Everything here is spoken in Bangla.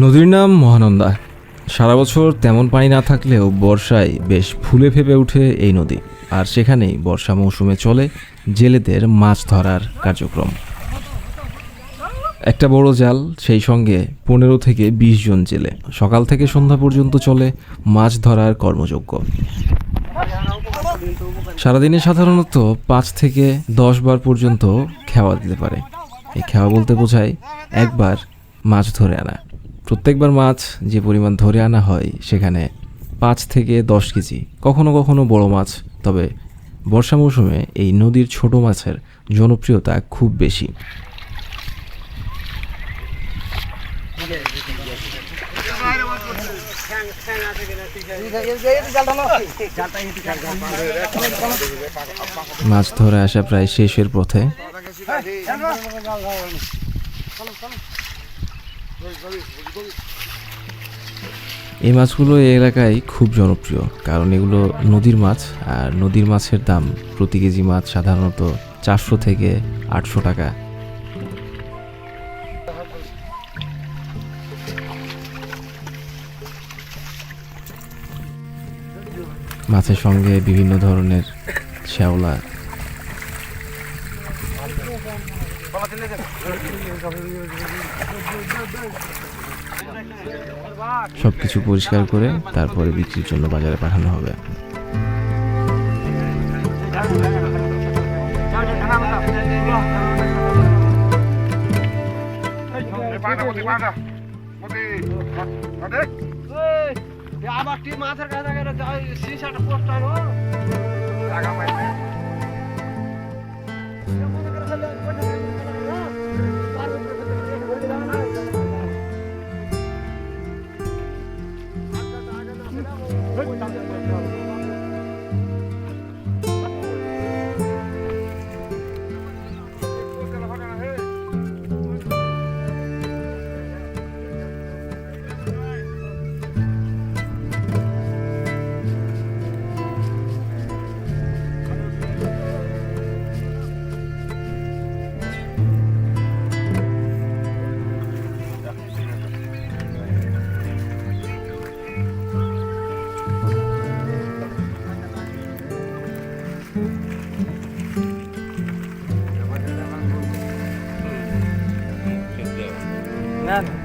নদীর নাম মহানন্দা। সারা বছর তেমন পানি না থাকলেও বর্ষায় বেশ ফুলে ফেপে ওঠে এই নদী। আর সেখানেই বর্ষা মৌসুমে চলে জেলেদের মাছ ধরার কার্যক্রম। একটা বড় জাল সেই সঙ্গে পনেরো থেকে বিশ জন জেলে। সকাল থেকে সন্ধ্যা পর্যন্ত চলে মাছ ধরার কর্মযজ্ঞ। সারাদিনে সাধারণত পাঁচ থেকে দশ বার পর্যন্ত খেওয়া দিতে পারে। এই খেওয়া বলতে বোঝায় একবার মাছ ধরে আনা। প্রত্যেকবার মাছ যে পরিমাণ ধরে আনা হয় সেখানে পাঁচ থেকে দশ কেজি, কখনো কখনো বড় মাছ, তবে বর্ষা মৌসুমে এই নদীর ছোট মাছের জনপ্রিয়তা খুব বেশি। মাছ ধরে আসা প্রায় শেষের পথে। এই মাছগুলো এই এলাকায় খুব জনপ্রিয়, কারণ এগুলো নদীর মাছ, আর নদীর মাছের দাম প্রতি কেজি মাছ সাধারণত চারশো থেকে আটশো টাকা। মাছের সঙ্গে বিভিন্ন ধরনের শ্যাওলা। সবকিছু পরিষ্কার করে তারপরে বিক্রির জন্য বাজারে পাঠানো হবে। আবার টিম মাথার কাছে সিসাটা পোস্টার ও Gracias.